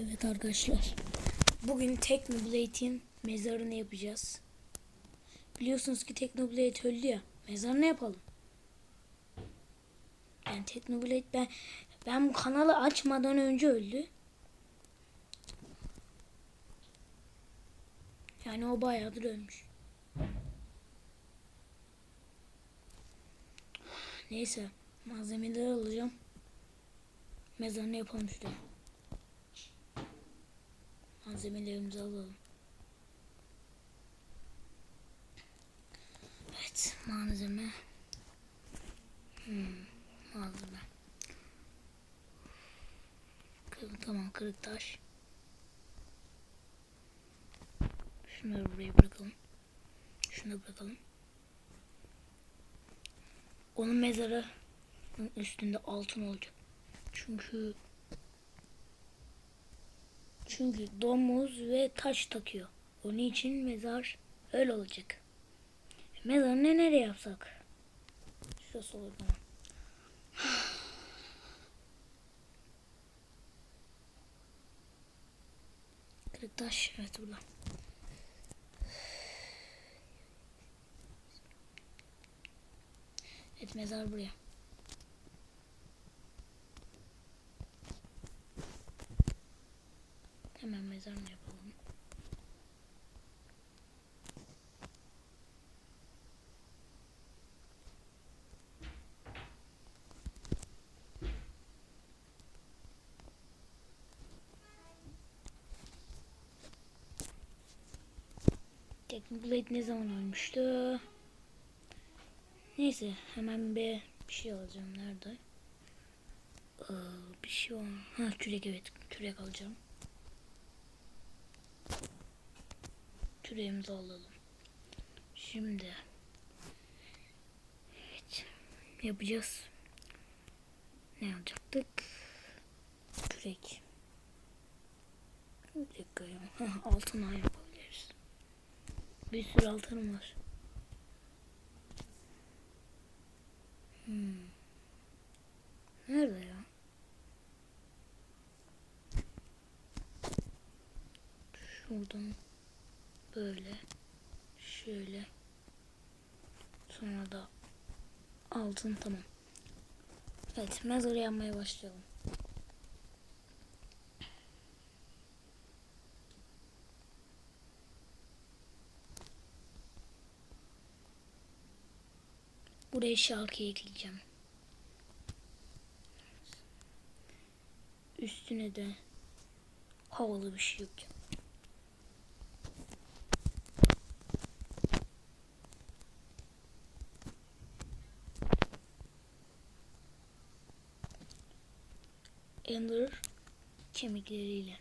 Evet arkadaşlar. Bugün Technoblade'in mezarını yapacağız. Biliyorsunuz ki Technoblade öldü ya. Mezarını yapalım. Yani Technoblade ben ben bu kanalı açmadan önce öldü. Yani o bayağıdır ölmüş. Neyse malzemeleri alacağım. Mezarını yapalım şuraya. Malzemelerimizi alalım. Evet, malzeme. Hmm, malzeme. Tamam, kırık taş. Şunları buraya bırakalım. Şunu bırakalım. Onun mezarı üstünde altın olacak. Çünkü çünkü domuz ve taş takıyor. Onun için mezar öyle olacak. Mezarını nereye yapsak? Şurası olur bana. Taş. Evet burada. Evet mezar buraya. Hemen mezarını yapalım. Technoblade ne zaman ölmüştü? Neyse hemen bir, bir şey alacağım. Nerede? Ee, bir şey var. Ha kürek evet. Kürek alacağım. Küreğimizi alalım. Şimdi evet, yapacağız. Ne yapacaktık? Kürek. Bir dakika. Hah, altına yapabiliriz. Bir sürü altınım var. Hmm. Nerede ya? Şuradan böyle şöyle sonra da altın tamam. Evet mezarı yapmaya başlayalım. Buraya şarkı ekleyeceğim. Üstüne de havalı bir şey yapacağım. Ender kemikleriyle.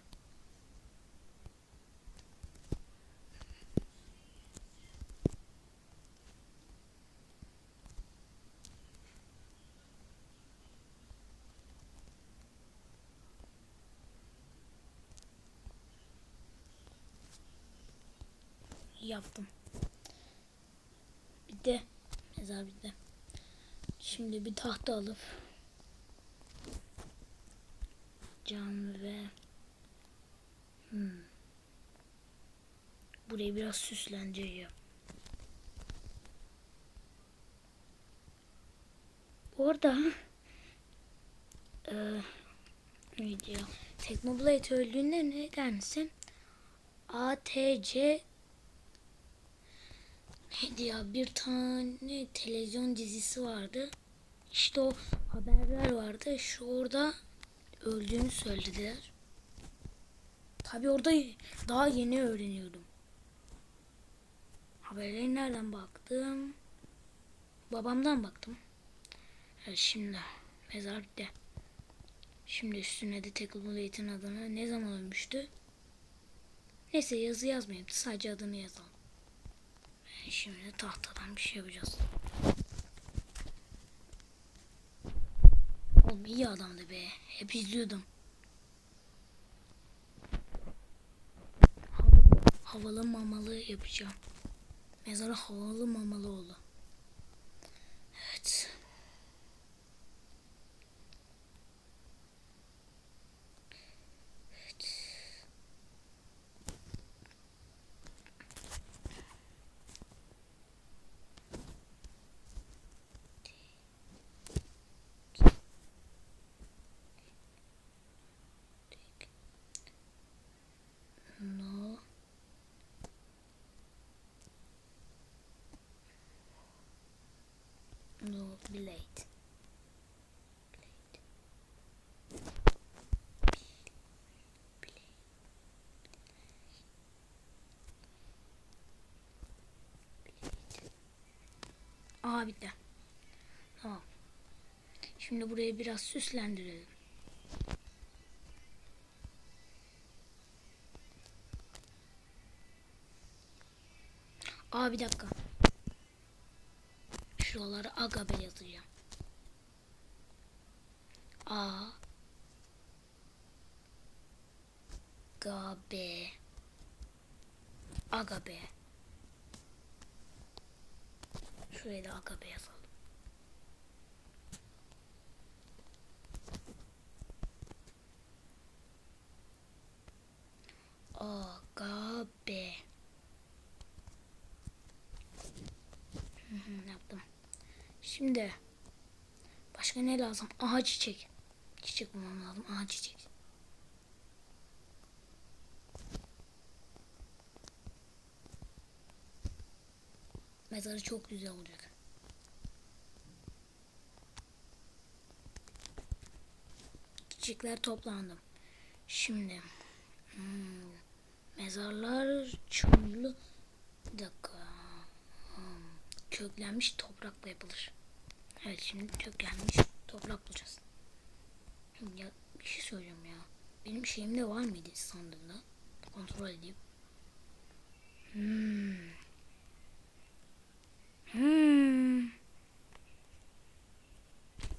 Yaptım. Bir de mezar bir de. Şimdi bir tahta alıp cam ve hmm. burayı biraz süsleneceğim. Orada eee neydi ya? Technoblade öldüğünde ne dersin? ATC neydi ya? Bir tane televizyon dizisi vardı. İşte o haberler vardı. Şu orada öldüğünü söylediler. Tabi orada daha yeni öğreniyordum. Haberleri nereden baktım? Babamdan baktım. Evet, şimdi mezar bitti. Şimdi üstüne de Technoblade'in adını ne zaman ölmüştü? Neyse yazı yazmayayım. Sadece adını yazalım. Şimdi tahtadan bir şey yapacağız. Oğlum iyi adamdı be. Hep izliyordum. Havalı, mamalı yapacağım. Mezarı havalı mamalı oldu. Evet. Evet. Bitti. Tamam. Şimdi burayı biraz süslendirelim. Aa bir dakika. Şuraları Agabe yazacağım. A Gabe Agabe Şuraya da Agabe yazalım. Hı, Yaptım. Şimdi başka ne lazım? Aha çiçek. Çiçek bulmam lazım. Aha çiçek. Mezarı çok güzel olacak. Çiçekler toplandı. Şimdi hmm, mezarlar çamurlu bir dakika Hmm, köklenmiş toprakla yapılır. Evet şimdi köklenmiş toprak bulacağız. Ya bir şey söyleyeceğim ya. Benim şeyimde var mıydı sandığımda? Kontrol edeyim. Hmm. Hmm.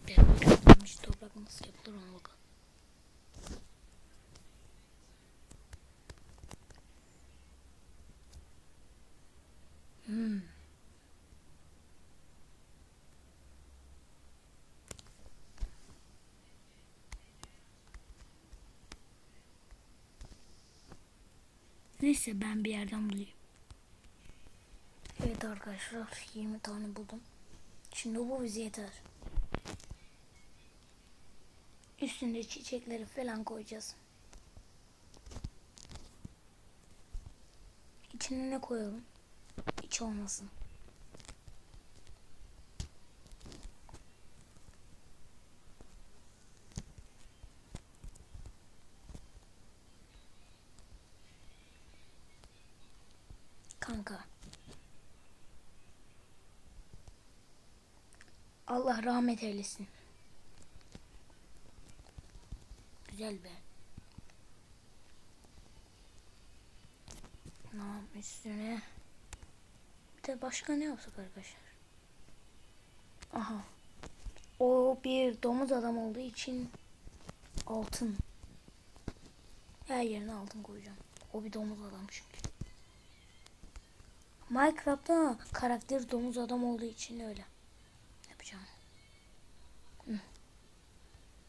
Ben. Hmm. Neyse ben bir yerden bulayım. Evet arkadaşlar 20 tane buldum. Şimdi bu bize yeter. Üstünde çiçekleri falan koyacağız. İçine ne koyalım? Hiç olmasın. Allah rahmet eylesin. Güzel be. Ne yapmış üstüne? Bir de başka ne yapsak arkadaşlar? Aha. O bir domuz adam olduğu için altın. Her yerine altın koyacağım. O bir domuz adam çünkü. Minecraft'ta karakter domuz adam olduğu için öyle yapacağım. Hı.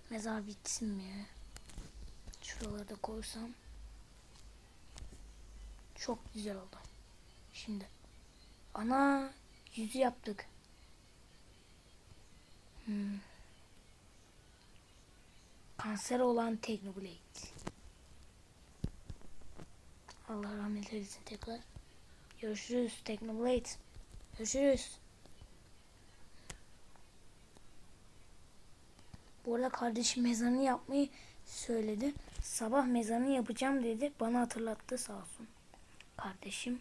Mezar bitsin mi? Şuraları da koysam çok güzel oldu. Şimdi ana yüzü yaptık. Hmm. Kanser olan Technoblade. Allah rahmet eylesin tekrar. Görüşürüz Technoblade. Görüşürüz. Bu arada kardeşim mezarını yapmayı söyledi. Sabah mezarını yapacağım dedi. Bana hatırlattı sağ olsun. Kardeşim.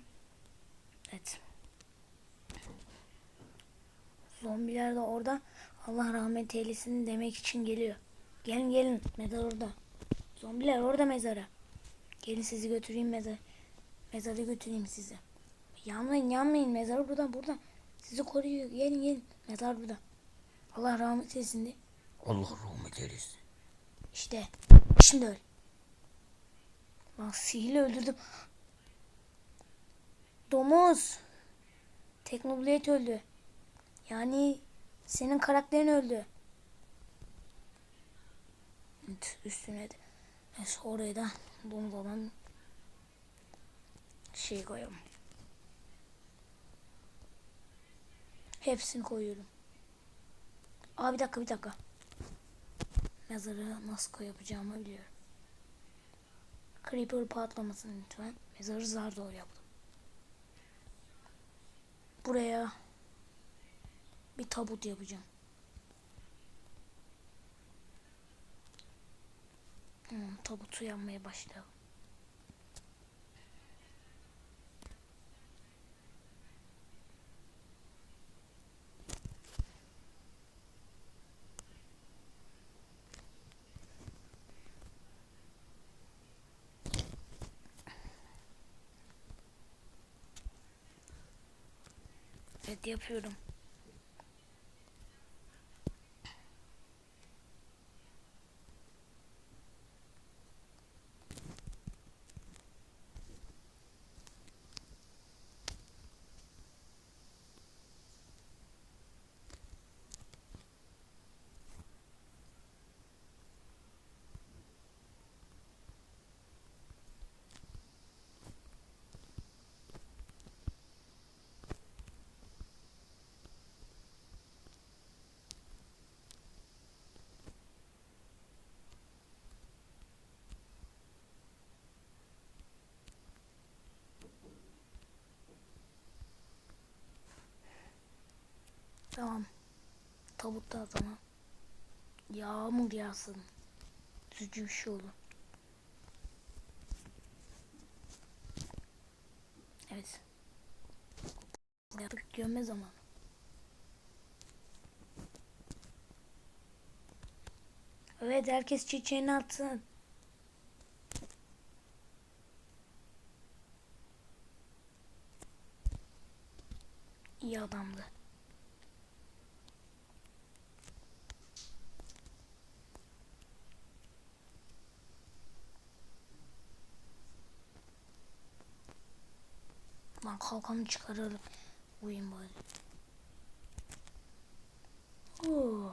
Evet. Zombiler de orada Allah rahmet eylesin demek için geliyor. Gelin gelin mezar orada. Zombiler orada mezara. Gelin sizi götüreyim mezar. Mezarı götüreyim sizi. Yanmayın yanmayın mezar burada burada. Sizi koruyor. Gelin gelin mezar burada. Allah rahmet eylesin de. Allah rahmet eylesin. İşte şimdi öl. Lan öldürdüm. Domuz. Teknoblade öldü. Yani senin karakterin öldü. Üstüne de. Neyse oraya da domuz olan şey koyalım. Hepsini koyuyorum. Aa bir dakika bir dakika. Mezarı nasıl koy yapacağımı biliyorum. Creeper patlamasın lütfen. Mezarı zar zor yaptım. Buraya bir tabut yapacağım. Hmm, tabutu yapmaya başlayalım. Evet yapıyorum. Tamam. Tabutta tamam. Yağmur yağsın. Üzücü bir şey olur. Evet. Artık gömme zamanı. Evet herkes çiçeğini atsın. İyi adamdı. Lan kalkanı çıkaralım. Uyuyayım bari. Oo.